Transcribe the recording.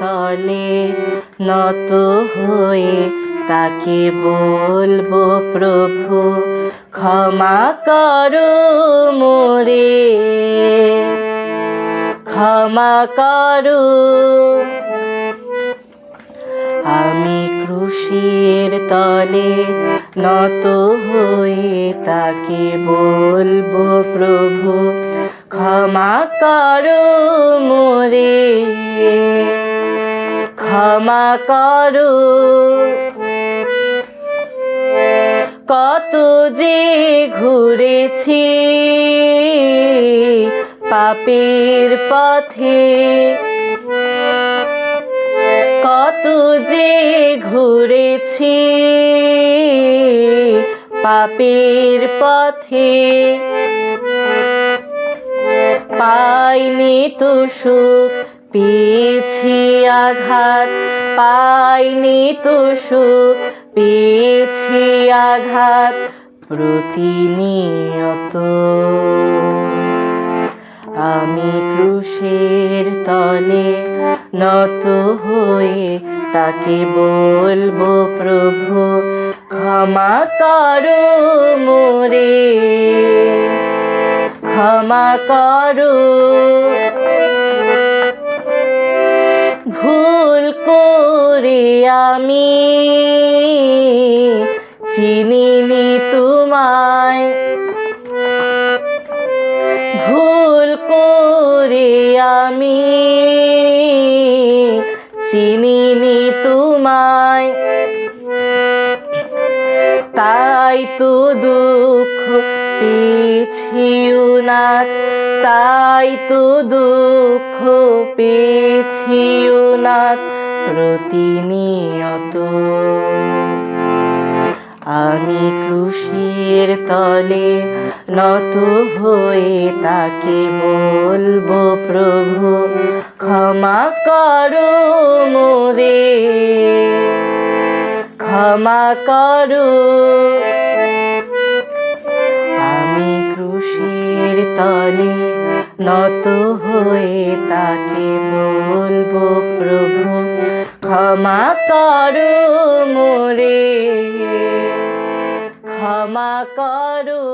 তলে নত হয়ে তাকে বলব, প্রভু, ক্ষমা করো মোরে। ক্ষমা করো। আমি ক্রুশের তলে নত হয়ে তাকে বলব, প্রভু, ক্ষমা করো মোরে। ক্ষমা করো। কত যে ঘুরেছি পাপের পথে, কত যে ঘুরেছি পাপের পথে। পাইনি তো সুখ পেয়েছি আঘাত, পাইনি তো সুখ। পেয়েছি আঘাত প্রতিনিয়ত। আমি ক্রুশের তলে নত হয়ে তাকে বলব, প্রভু, ক্ষমা করো মোরে। ক্ষমা করো আমি, চিনিনি তোমায়। ভুল করে আমি, চিনিনি তোমায়। তাই তো দুঃখ পেয়েছি উনার তাই তো দুঃখ পেয়েছি উনার প্রতিনিয়ত। আমি কৃষির তলে নত হয়ে তাকে বলব, প্রভু, ক্ষমা করো মোরে। ক্ষমা করো। আমি কৃষির তলে নত হয়ে তাকে বলব, প্রভু ক্ষমা করো মোরে। ক্ষমা করো।